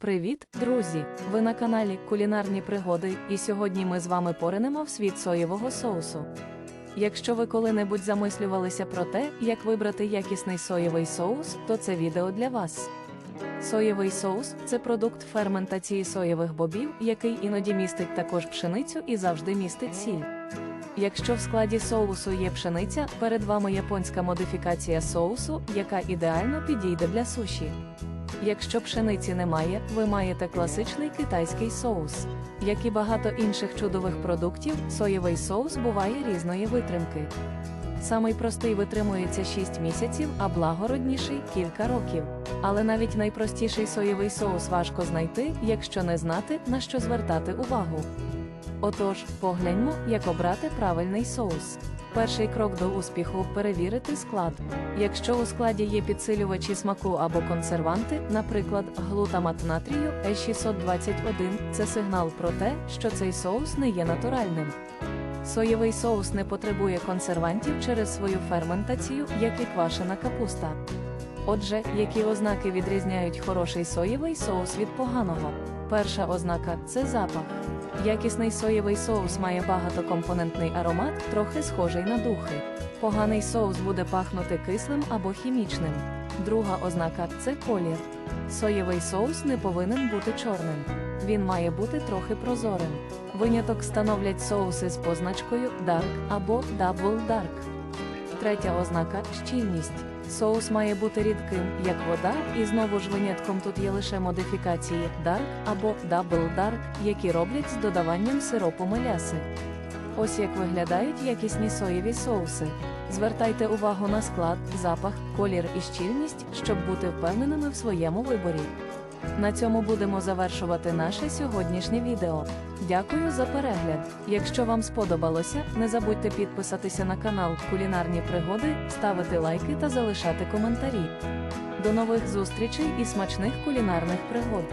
Привіт, друзі! Ви на каналі Кулінарні Пригоди, і сьогодні ми з вами поринемо в світ соєвого соусу. Якщо ви коли-небудь замислювалися про те, як вибрати якісний соєвий соус, то це відео для вас. Соєвий соус це продукт ферментації соєвих бобів, який іноді містить також пшеницю і завжди містить сіль. Якщо в складі соусу є пшениця, перед вами японська модифікація соусу, яка ідеально підійде для суші. Якщо пшениці немає, ви маєте класичний китайський соус. Як і багато інших чудових продуктів, соєвий соус буває різної витримки. Самий простий витримується 6 місяців, а благородніший кілька років. Але навіть найпростіший соєвий соус важко знайти, якщо не знати, на що звертати увагу. Отож, погляньмо, як обрати правильний соус. Перший крок до успіху перевірити склад. Якщо у складі є підсилювачі смаку або консерванти, наприклад, глутамат натрію E621, це сигнал про те, що цей соус не є натуральним. Соєвий соус не потребує консервантів через свою ферментацію, як і квашена капуста. Отже, які ознаки відрізняють хороший соєвий соус від поганого? Перша ознака це запах. Якісний соєвий соус має багатокомпонентний аромат, трохи схожий на духи. Поганий соус буде пахнути кислим або хімічним. Друга ознака це колір. Соєвий соус не повинен бути чорним. Він має бути трохи прозорим. Виняток становлять соуси з позначкою Dark або Double Dark. Третя ознака щільність. Соус має бути рідким, як вода, і знову ж винятком тут є лише модифікації Dark або Double Dark, які роблять з додаванням сиропу меляси. Ось як виглядають якісні соєві соуси. Звертайте увагу на склад, запах, колір і щільність, щоб бути впевненими в своєму виборі. На цьому будемо завершувати наше сьогоднішнє відео. Дякую за перегляд. Якщо вам сподобалося, не забудьте підписатися на канал Кулінарні Пригоди, ставити лайки та залишати коментарі. До нових зустрічей і смачних кулінарних пригод!